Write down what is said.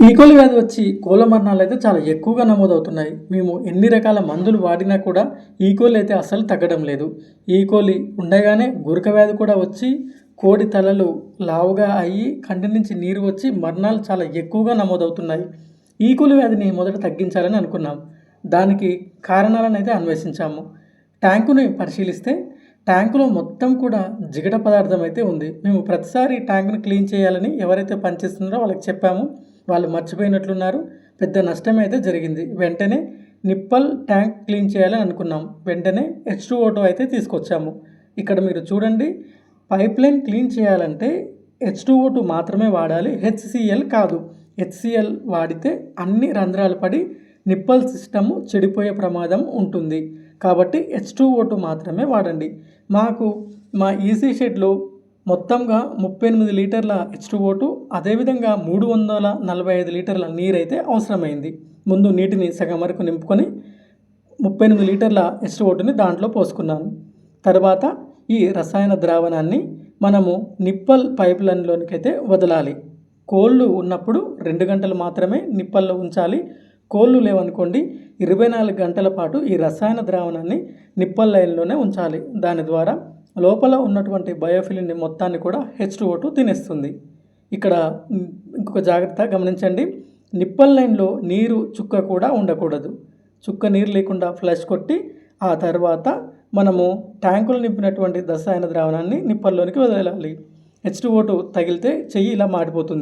ఈకోలు వ్యాధి వచ్చి కోళ్ళ మరణాలు అయితే చాలా ఎక్కువగా నమోదవుతున్నాయి. మేము ఎన్ని రకాల మందులు వాడినా కూడా ఈకోలు అయితే అస్సలు తగ్గడం లేదు. ఈకోలి ఉండగానే గురక వ్యాధి కూడా వచ్చి కోడి తలలు లావుగా అయ్యి కంటి నుంచి నీరు వచ్చి మరణాలు చాలా ఎక్కువగా నమోదవుతున్నాయి. ఈకోలు వ్యాధిని మొదట తగ్గించాలని అనుకున్నాం. దానికి కారణాలను అయితే అన్వేషించాము. ట్యాంకుని పరిశీలిస్తే ట్యాంకులో మొత్తం కూడా జిగట పదార్థం అయితే ఉంది. మేము ప్రతిసారి ట్యాంకును క్లీన్ చేయాలని ఎవరైతే పనిచేస్తున్నారో వాళ్ళకి చెప్పాము. వాళ్ళు మర్చిపోయినట్లున్నారు. పెద్ద నష్టం అయితే జరిగింది. వెంటనే నిప్పల్ ట్యాంక్ క్లీన్ చేయాలని అనుకున్నాం. వెంటనే హెచ్ టూ ఓటో అయితే తీసుకొచ్చాము. ఇక్కడ మీరు చూడండి పైప్ లైన్ క్లీన్ చేయాలంటే హెచ్ టూ ఓటు మాత్రమే వాడాలి. హెచ్సిఎల్ కాదు. హెచ్సిఎల్ వాడితే అన్ని రంధ్రాలు పడి నిప్పల్ సిస్టము చెడిపోయే ప్రమాదం ఉంటుంది. కాబట్టి హెచ్ టూ ఓటు మాత్రమే వాడండి. మాకు మా ఈసీ షెడ్లో మొత్తంగా ముప్పై ఎనిమిది లీటర్ల హెచ్ టూ ఓటు అదేవిధంగా మూడు వందల నలభై ఐదు లీటర్ల నీరైతే అవసరమైంది. ముందు నీటిని సగం వరకు నింపుకొని ముప్పై ఎనిమిది లీటర్ల హెచ్ టూ ఓటుని దాంట్లో పోసుకున్నాను. తర్వాత ఈ రసాయన ద్రావణాన్ని మనము నిప్పల్ పైప్ లైన్లోనికైతే అయితే వదలాలి. కోళ్ళు ఉన్నప్పుడు రెండు గంటలు మాత్రమే నిప్పల్లో ఉంచాలి. కోళ్ళు లేవనుకోండి ఇరవై నాలుగు గంటల పాటు ఈ రసాయన ద్రావణాన్ని నిప్పల్ లైన్లోనే ఉంచాలి. దాని ద్వారా లోపల ఉన్నటువంటి బయోఫిలిన్ మొత్తాన్ని కూడా హెచ్ టూ ఓటు తినేస్తుంది. ఇక్కడ ఇంకొక జాగ్రత్త గమనించండి. నిప్పల్ లైన్లో నీరు చుక్క కూడా ఉండకూడదు. చుక్క నీరు లేకుండా ఫ్లష్ కొట్టి ఆ తర్వాత మనము ట్యాంకులు నింపినటువంటి దశాయన ద్రావణాన్ని నిప్పల్లోనికి వదలాలి. హెచ్ టూ ఓటు తగిలితే చెయ్యి ఇలా మాడిపోతుంది.